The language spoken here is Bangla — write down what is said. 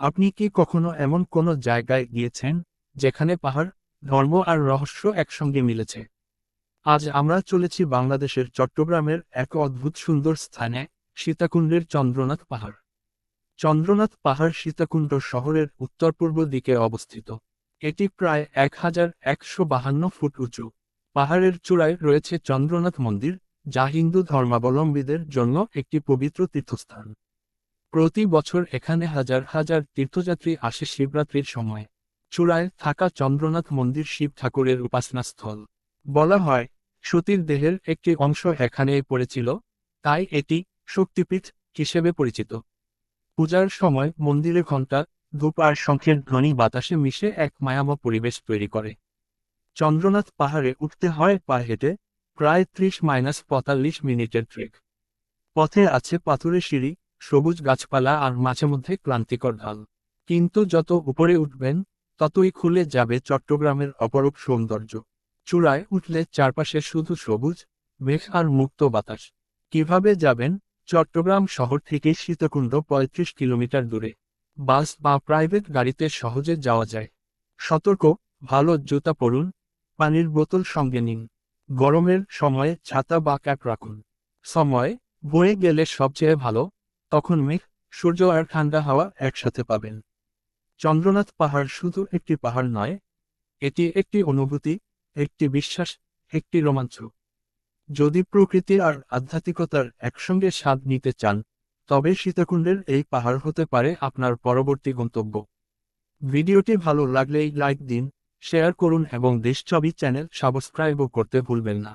আপনি কি কখনো এমন কোনো জায়গায় গিয়েছেন, যেখানে পাহাড়, ধর্ম আর রহস্য একসঙ্গে মিলেছে? আজ আমরা চলেছি বাংলাদেশের চট্টগ্রামের এক অদ্ভুত সুন্দর স্থানে, সীতাকুণ্ডের চন্দ্রনাথ পাহাড়। চন্দ্রনাথ পাহাড় সীতাকুণ্ড শহরের উত্তর পূর্ব দিকে অবস্থিত। এটি প্রায় এক হাজার একশো বাহান্ন ফুট উঁচু। পাহাড়ের চূড়ায় রয়েছে চন্দ্রনাথ মন্দির, যা হিন্দু ধর্মাবলম্বীদের জন্য একটি পবিত্র তীর্থস্থান। প্রতি বছর এখানে হাজার হাজার তীর্থযাত্রী আসে শিবরাত্রির সময়। চূড়ায় থাকা চন্দ্রনাথ মন্দির শিব ঠাকুরের উপাসনাস্থল। বলা হয়, সতীর দেহের একটি অংশ এখানে পড়েছিল, তাই এটি শক্তিপীঠ হিসেবে পরিচিত। পূজার সময় মন্দিরে ঘণ্টা, ধূপ আর শঙ্খের ধ্বনি বাতাসে মিশে এক মায়াময় পরিবেশ তৈরি করে। চন্দ্রনাথ পাহাড়ে উঠতে হয় পা হেঁটে, প্রায় ত্রিশ মাইনাস পঁয়তাল্লিশ মিনিটের ট্রেক। পথে আছে পাথুরে সিঁড়ি সবুজ গাছপালা আর মাঝে মধ্যে ক্লান্তিকর ঢাল। কিন্তু যত উপরে উঠবেন, ততই খুলে যাবে চট্টগ্রামের অপরূপ সৌন্দর্য। চূড়ায় উঠলে চারপাশে শুধু সবুজ, মেঘ আর মুক্ত বাতাস। কীভাবে যাবেন? চট্টগ্রাম শহর থেকে সীতাকুণ্ড পঁয়ত্রিশ কিলোমিটার দূরে। বাস বা প্রাইভেট গাড়িতে সহজে যাওয়া যায়। সতর্ক, ভালো জুতা পরুন, পানির বোতল সঙ্গে নিন। গরমের সময়ে ছাতা বা ক্যাপ রাখুন। সময়, বয়ে গেলে সবচেয়ে ভালো তখন মেঘ, সূর্য আর ঠান্ডা হাওয়া একসাথে পাবেন। চন্দ্রনাথ পাহাড় শুধু একটি পাহাড় নয়, এটি একটি অনুভূতি, একটি বিশ্বাস, একটি রোমাঞ্চ। যদি প্রকৃতি আর আধ্যাত্মিকতার একসঙ্গে স্বাদ নিতে চান, তবে সীতাকুণ্ডের এই পাহাড় হতে পারে আপনার পরবর্তী গন্তব্য। ভিডিওটি ভালো লাগলেই লাইক দিন, শেয়ার করুন এবং দেশ ছবি চ্যানেল সাবস্ক্রাইবও করতে ভুলবেন না।